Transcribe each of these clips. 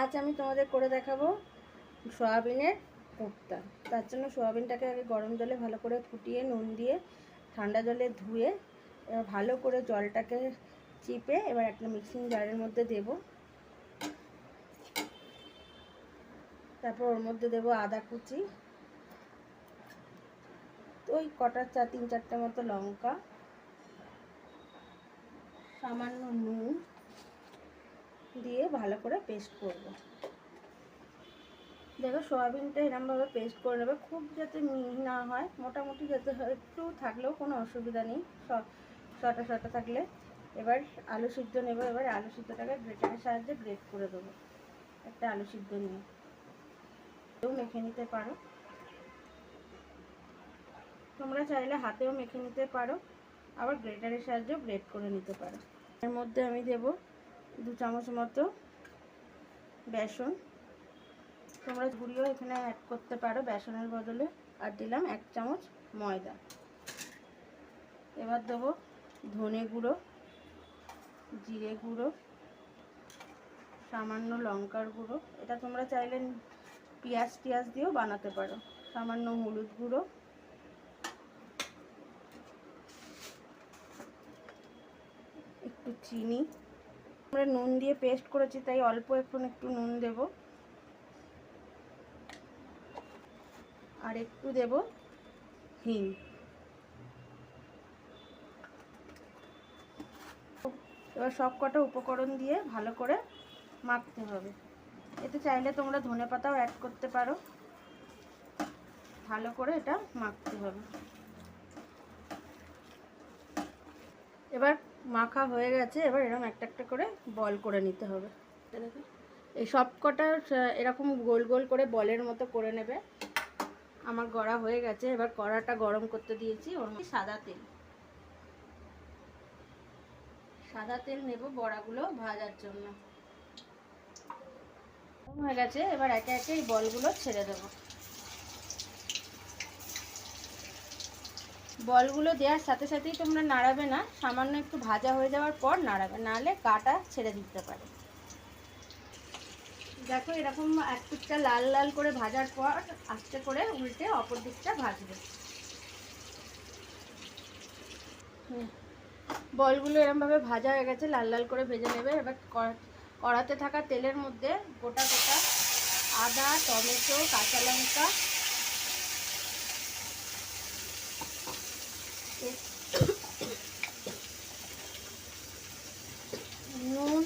আজ আমি তোমাদের করে দেখাবো সয়াবিনের কোপ্তা তার জন্য সয়াবিনটাকে আগে গরম জলে ভালো করে ফুটিয়ে, নুন দিয়ে ঠান্ডা জলে ধুয়ে, এবার ভালো করে জলটাকে চিপে এবার একটা মিক্সিং জারের মধ্যে দেব। তারপর ওর মধ্যে দেব আদা কুচি, ওই কটার চা, তিন চারটে মতো লঙ্কা, সামান্য নুন দিয়ে ভালো করে পেস্ট করব। দেখো সয়াবিনটা এরমভাবে পেস্ট করে নেবে, খুব যাতে মিহি না হয়, মোটামুটি যাতে একটু থাকলেও কোনো অসুবিধা নেই শটা শটা থাকলে। এবার আলু সিদ্ধ নেব, এবার আলু সিদ্ধটাকে গ্রেটারের সাহায্যে গ্রেট করে দেবো, একটা আলু সিদ্ধ নিয়ে। মেখে নিতে পারো। তোমরা চাইলে হাতেও মেখে নিতে পারো, আবার গ্রেটারের সাহায্যেও গ্রেট করে নিতে পারো। এর মধ্যে আমি দেব দু চামচ মতো বেসন। তোমরা গুঁড়িও এখানে অ্যাড করতে পারো বেসনের বদলে। আর দিলাম এক চামচ ময়দা। এবার দেবো ধনে গুঁড়ো, জিরে গুঁড়ো, সামান্য লঙ্কার গুঁড়ো। এটা তোমরা চাইলে পেঁয়াজ টিয়াজ দিয়েও বানাতে পারো। সামান্য হলুদ গুঁড়ো। একটু চিনি। আমরা নুন দিয়ে পেস্ট করেছি, তাই অল্প এখন একটু নুন দেব। আর একটু দেব হিং। এবার সব কটা উপকরণ দিয়ে ভালো করে মাখতে হবে। এতে চাইলে তোমরা ধনে পাতাও অ্যাড করতে পারো। ভালো করে এটা মাখতে হবে। এবার মাখা হয়ে গেছে, এবার এরকম একটা একটা করে বল করে নিতে হবে। এই সব কটা, এরকম গোল গোল করে বলের মতো করে নেবে। আমার গড়া হয়ে গেছে, এবার কড়াটা গরম করতে দিয়েছি, ওর মধ্যে সাদা তেল। সাদা তেল নেব বড়াগুলো ভাজার জন্য। হয়ে গেছে, এবার একে একে এই বলগুলো ছেড়ে দেবো। বলগুলো দেওয়ার সাথে সাথেই তোমরা নাড়াবে না, সামান্য একটু ভাজা হয়ে যাওয়ার পর নাড়াবে, নাহলে কাটা ছেড়ে দিতে পারে। দেখো এরকম এক পিঠটা লাল লাল করে ভাজার পর আস্তে করে উল্টে অপর দিকটা ভাজবে। বলগুলো এরমভাবে ভাজা হয়ে গেছে, লাল লাল করে ভেজে নেবে। এবার কড়াতে থাকা তেলের মধ্যে গোটা গোটা আদা, টমেটো, কাঁচা লঙ্কা নুন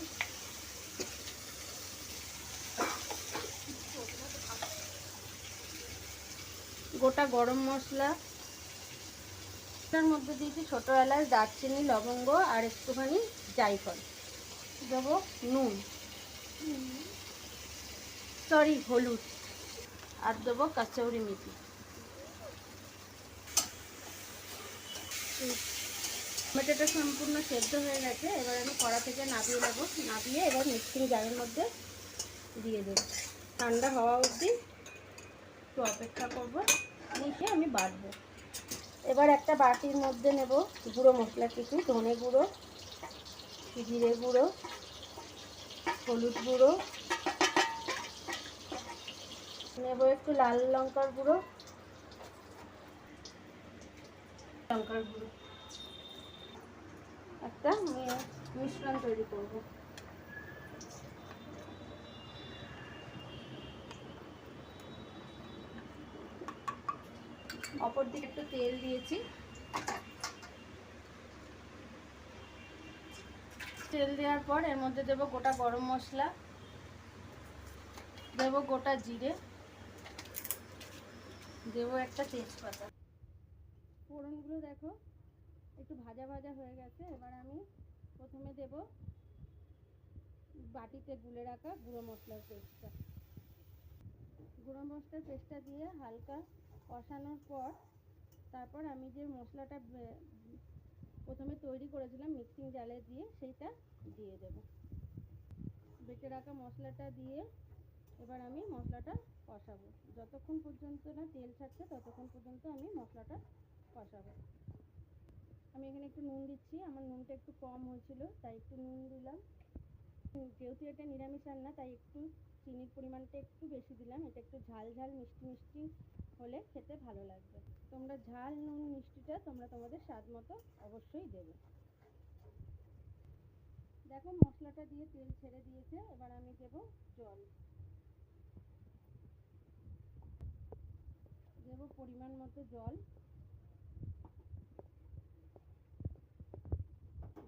গোটা গরম মশলা। তার মধ্যে দিয়েছি ছোটো এলাচ, দারচিনি, লবঙ্গ আর একটুখানি জাইফল দেবো নুন। সরি, হলুদ। আর দেবো কাঁচৌরি মেথি। টমেটোটা সম্পূর্ণ সেদ্ধ হয়ে গেছে। এবার আমি কড়া থেকে নাবিয়ে নেব। নাবিয়ে এবার মিক্সিং জারের মধ্যে দিয়ে দেবো। ঠান্ডা হওয়া অবধি একটু অপেক্ষা করব। নিয়ে আমি বাটবো। এবার একটা বাটির মধ্যে নেব গুঁড়ো মশলা কিছু, ধনে গুঁড়ো, জিরে গুঁড়ো, হলুদ গুঁড়ো। নেব একটু লাল লঙ্কার গুঁড়ো। লঙ্কার গুঁড়ো। একটা মিশ্রণ তৈরি করব। অপর দিকে একটু তেল দিয়েছি। তেল দেওয়ার পর এর মধ্যে দেব গোটা গরম মশলা, দেব গোটা জিরে, দেব একটা তেজপাতা। ফোড়নগুলো দেখো, একটু ভাজা ভাজা হয়ে গেছে। এবার আমি প্রথমে দেব বাটিতে গুলে রাখা গুঁড়ো মশলার পেস্টটা। গুঁড়ো মশলার পেস্টটা দিয়ে হালকা কষানোর পর তারপর আমি যে মশলাটা প্রথমে তৈরি করেছিলাম মিক্সিং জালে দিয়ে, সেইটা দিয়ে দেব। বেটে রাখা মশলাটা দিয়ে এবার আমি মশলাটা কষাবো। যতক্ষণ পর্যন্ত না তেল ছাড়ছে, ততক্ষণ পর্যন্ত আমি মশলাটা কষাবো। আমি এখানে একটু নুন দিচ্ছি, আমার নুনটা একটু কম হয়েছিল, তাই একটু নুন দিলাম। যেহেতু এটা নিরামিষ রান্না, তাই একটু চিনির পরিমাণটা একটু বেশি দিলাম, এটা একটু ঝাল ঝাল, মিষ্টি মিষ্টি হলে খেতে ভালো লাগবে। তোমরা ঝাল, নুন, মিষ্টিটা তোমরা তোমাদের স্বাদ মতো অবশ্যই দেবে। দেখো মশলাটা দিয়ে তেল ছেড়ে দিয়েছে, এবার আমি দেব জল। দেব পরিমাণ মতো জল।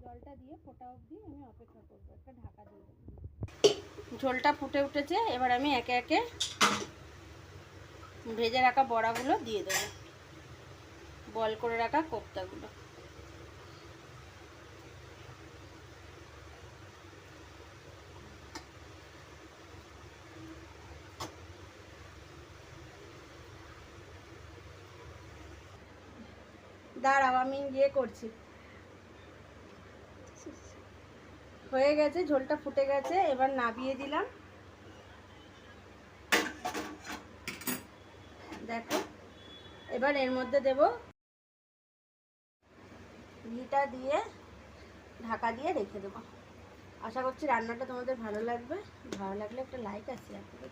জলটা দিয়ে ফোটা অবধি আমি অপেক্ষা করব, একটা ঢাকা দিয়ে ঝোলটা ফুটে উঠেছে, এবার আমি একে একে ভেজে রাখা বড়াগুলো দিয়ে দেবো। বল করে রাখা কোপ্তাগুলো। দাঁড়াও, আমি ইয়ে করছি। হয়ে গেছে, ঝোলটা ফুটে গেছে, এবার নাবিয়ে দিলাম। দেখো। এবার এর মধ্যে দেব ঘিটা দিয়ে ঢাকা দিয়ে রেখে দেবো। আশা করছি রান্নাটা তোমাদের ভালো লাগবে। ভালো লাগলে একটা লাইক আছে আপনাদের